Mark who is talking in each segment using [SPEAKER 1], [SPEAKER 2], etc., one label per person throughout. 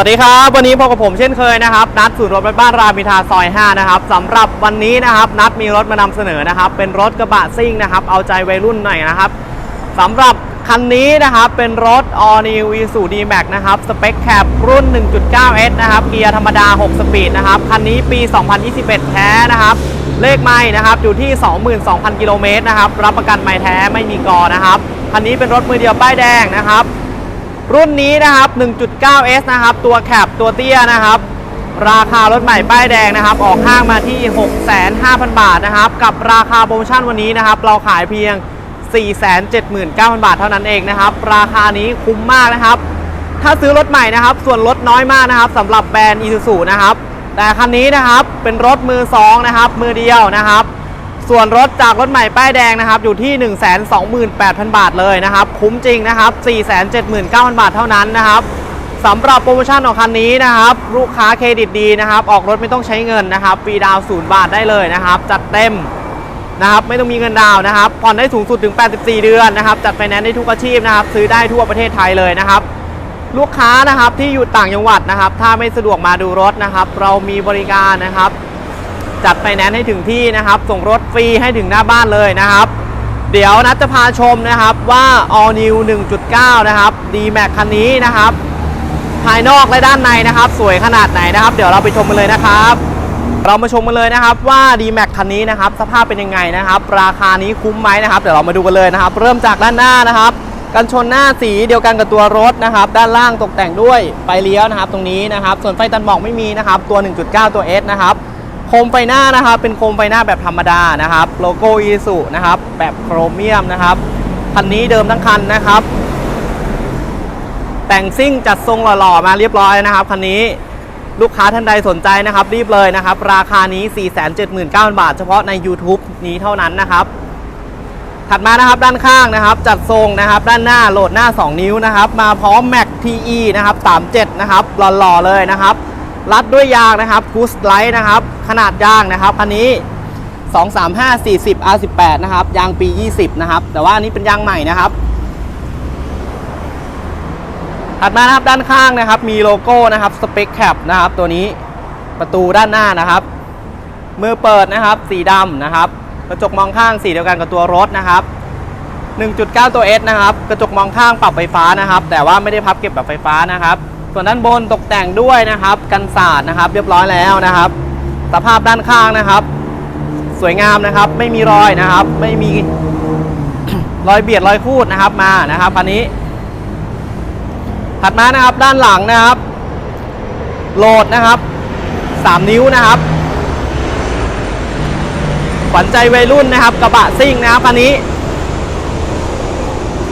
[SPEAKER 1] วัสดีครับ วันนี้พบกับผมเช่นเคยนะครับ นัดศูนย์รถบ้านรามิทาซอย 5 นะครับสำหรับวันนี้นะครับนัดมีรถมานำเสนอนะครับ เป็นรถกระบะซิ่งนะครับ เอาใจวัยรุ่นหน่อยนะครับสำหรับคันนี้นะครับเป็นรถ All New Isuzu D-Max นะครับสเปคแคปรุ่น 1.9S นะครับเกียร์ธรรมดา 6 สปีดนะครับคันนี้ปี 2021 แท้นะครับ เลขไม่นะครับอยู่ที่ 22,000 กิโลเมตรนะครับรับประกันไม่แท้ไม่มีกอนะครับคันนี้เป็นรถมือเดียวป้ายแดงนะครับ รุ่นนี้นะครับ 1.9S นะครับ ตัวแคปตัวเตี้ยนะครับ ราคารถใหม่ป้ายแดงนะครับ ออกห้างมาที่ 65,000 บาทนะครับ กับราคาโปรโมชั่นวันนี้นะครับ เราขายเพียง 479,000 บาทเท่านั้นเองนะครับ ราคานี้คุ้มมากนะครับ ถ้าซื้อรถใหม่นะครับ ส่วนลดน้อยมากนะครับสำหรับแบรนด์ Isuzu นะครับ แต่คันนี้นะครับ เป็นรถมือ2นะครับ มือเดียวนะครับ ส่วนรถจากรถใหม่ป้ายแดงนะครับอยู่ที่ 128,000 บาทเลยนะครับ คุ้มจริงนะครับ 479,000 บาทเท่านั้นนะครับสำหรับโปรโมชั่นของคันนี้นะครับ ลูกค้าเครดิตดีนะครับ ออกรถไม่ต้องใช้เงินนะครับฟรีดาวศูนย์บาทได้เลยนะครับ จัดเต็มนะครับไม่ต้องมีเงินดาวน์นะครับผ่อนได้สูงสุดถึง 84 เดือนนะครับ จัดไฟแนนซ์ได้ทุกอาชีพนะครับ ซื้อได้ทั่วประเทศไทยเลยนะครับ ลูกค้านะครับที่อยู่ต่างจังหวัดนะครับ ถ้าไม่สะดวกมาดูรถนะครับ เรามีบริการนะครับ จัดไฟแนนซ์ให้ถึงที่นะครับ ส่งรถฟรีให้ถึงหน้าบ้านเลยนะครับ เดี๋ยวนัดจะพาชมนะครับว่า All New 1.9 นะครับ D-Max คันนี้นะครับ ภายนอกและด้านในนะครับ สวยขนาดไหนนะครับ เดี๋ยวเราไปชมกันเลยนะครับ เรามาชมกันเลยนะครับว่า D-Max คันนี้นะครับ สภาพเป็นยังไงนะครับ ราคานี้คุ้มไหมนะครับ เดี๋ยวเรามาดูกันเลยนะครับ เริ่มจากด้านหน้านะครับกันชนหน้าสีเดียวกันกับตัวรถนะครับ ด้านล่างตกแต่งด้วยไฟเลี้ยวนะครับ ตรงนี้นะครับ ส่วนไฟตัดหมอกไม่มีนะครับ ตัว 1.9 ตัว S นะครับ โคมไฟหน้านะครับ เป็นโคมไฟหน้าแบบธรรมดานะครับ โลโก้อีสุนะครับ แบบโครเมียมนะครับ คันนี้เดิมทั้งคันนะครับ แต่งซิ่งจัดทรงหล่อๆมาเรียบร้อยนะครับคันนี้ลูกค้าท่านใดสนใจนะครับ รีบเลยนะครับ ราคานี้ 479,000 บาท เฉพาะใน YouTube นี้เท่านั้นนะครับ ถัดมานะครับด้านข้างนะครับ จัดทรงนะครับ ด้านหน้าโหลดหน้า 2 นิ้วนะครับ มาพร้อม Mac TE นะครับ 37 นะครับหล่อๆเลยนะครับ รัดด้วยยางนะครับคูสไลท์นะครับ ขนาดยางนะครับคันนี้ 235 40 R18 นะครับ ยางปี 20 นะครับ แต่ว่าอันนี้เป็นยางใหม่นะครับถัดมานะครับด้านข้างนะครับ มีโลโก้นะครับ Spec Cap นะครับ ตัวนี้ประตูด้านหน้านะครับ มือเปิดนะครับ สีดำนะครับ กระจกมองข้างสีเดียวกันกับตัวรถนะครับ 1.9 ตัว S นะครับ กระจกมองข้างปรับไฟฟ้านะครับ แต่ว่าไม่ได้พับเก็บแบบไฟฟ้านะครับ ส่วนด้านบนตกแต่งด้วยนะครับ กันสาดนะครับ เรียบร้อยแล้วนะครับ สภาพด้านข้างนะครับ สวยงามนะครับ ไม่มีรอยนะครับ ไม่มีรอยเบียดรอยคูดนะครับมานะครับคันนี้ ถัดมานะครับด้านหลังนะครับ โหลดนะครับ 3 นิ้วนะครับขวัญใจวัยรุ่นนะครับ กระบะซิ่งนะครับคันนี้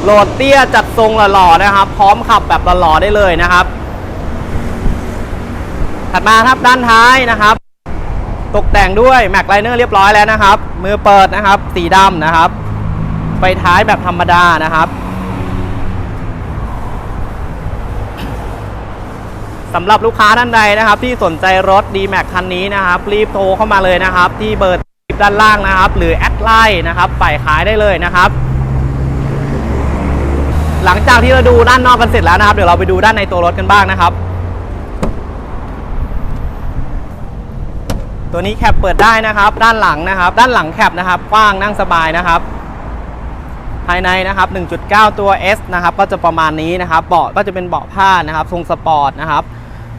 [SPEAKER 1] โหลดเตี้ยจัดทรงหล่อๆนะครับ พร้อมขับแบบหล่อๆได้เลยนะครับ ถัดมาครับด้านท้ายนะครับ ตกแต่งด้วยแม็กไลเนอร์เรียบร้อยแล้วนะครับ มือเปิดนะครับสีดำนะครับไฟท้ายแบบธรรมดานะครับสำหรับลูกค้าท่านใดนะครับ ที่สนใจรถ d m a x คันนี้นะครับ รีบโทรเข้ามาเลยนะครับ ที่เบอร์ด้านล่างนะครับ หรือแอดไลน์นะครับฝ่ายขายได้เลยนะครับ หลังจากที่เราดูด้านนอกกันเสร็จแล้วนะครับ เดี๋ยวเราไปดูด้านในตัวรถกันบ้างนะครับ ตัวนี้แคปเปิดได้นะครับ ด้านหลังนะครับ ด้านหลังแคปนะครับกว้างนั่งสบายนะครับ ภายในนะครับ 1.9 ตัว S นะครับ ก็จะประมาณนี้นะครับ เบาะก็จะเป็นเบาะผ้านะครับทรงสปอร์ตนะครับ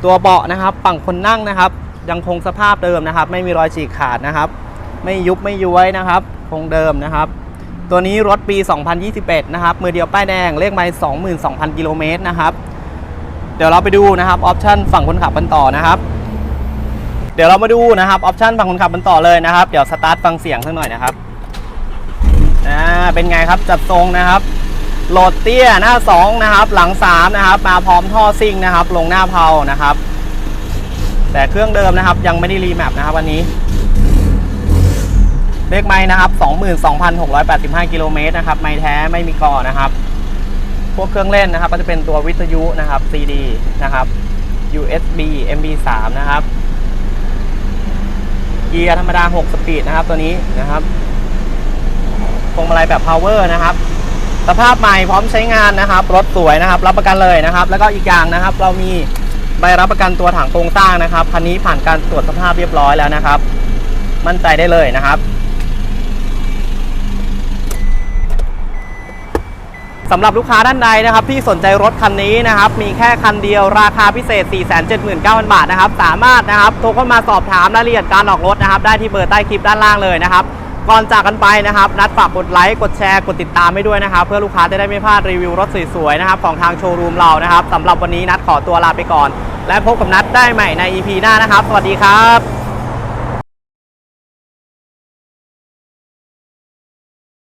[SPEAKER 1] ตัวเบาะนะครับฝั่งคนนั่งนะครับ ยังคงสภาพเดิมนะครับ ไม่มีรอยฉีกขาดนะครับ ไม่ยุบไม่ย้วยนะครับ คงเดิมนะครับตัวนี้รถปี 2021 นะครับ มือเดียวป้ายแดง เลขไมล์22,000 กิโลเมตรนะครับ เดี๋ยวเราไปดูนะครับ ออปชั่นฝั่งคนขับกันต่อนะครับ เดี๋ยวเรามาดูนะครับออปชันฝั่งคนขับกันต่อเลยนะครับ เดี๋ยวสตาร์ทฟังเสียงสักหน่อยนะครับอ่าเป็นไงครับจัดทรงนะครับโหลดเตี้ยหน้า 2 นะครับ หลัง 3 นะครับ มาพร้อมท่อซิ่งนะครับ ลงหน้าเพลานะครับ แต่เครื่องเดิมนะครับ ยังไม่ได้รีแมปนะครับวันนี้ เลขไม้นะครับ 22,685 กิโลเมตรนะครับ ไม้แท้ไม่มีก่อนะครับ พวกเครื่องเล่นนะครับ ก็จะเป็นตัววิทยุนะครับ CD นะครับ USB MB3 นะครับ กียร์ธรรมดา 6 สปีดนะครับตัวนี้นะครับพวงมาลัยแบบ power นะครับ สภาพใหม่พร้อมใช้งานนะครับ รถสวยนะครับ รับประกันเลยนะครับ แล้วก็อีกอย่างนะครับ เรามีใบรับประกันตัวถังโครงสร้างนะครับคันนี้ผ่านการตรวจสภาพเรียบร้อยแล้วนะครับ มั่นใจได้เลยนะครับ สำหรับลูกค้าด้านใดนะครับที่สนใจรถคันนี้นะครับมีแค่คันเดียวราคาพิเศษ 479,000 บาทนะครับสามารถนะครับโทรเข้ามาสอบถามรายละเอียดการออกรถนะครับได้ที่เบอร์ใต้คลิปด้านล่างเลยนะครับก่อนจากกันไปนะครับ นัดฝากกดไลค์ กดแชร์ กดติดตามให้ด้วยนะครับ เพื่อลูกค้าจะได้ไม่พลาดรีวิวรถสวยๆนะครับของทางโชว์รูมเรานะครับสำหรับวันนี้นัดขอตัวลาไปก่อน และพบกับนัดได้ใหม่ใน EP หน้านะครับ สวัสดีครับ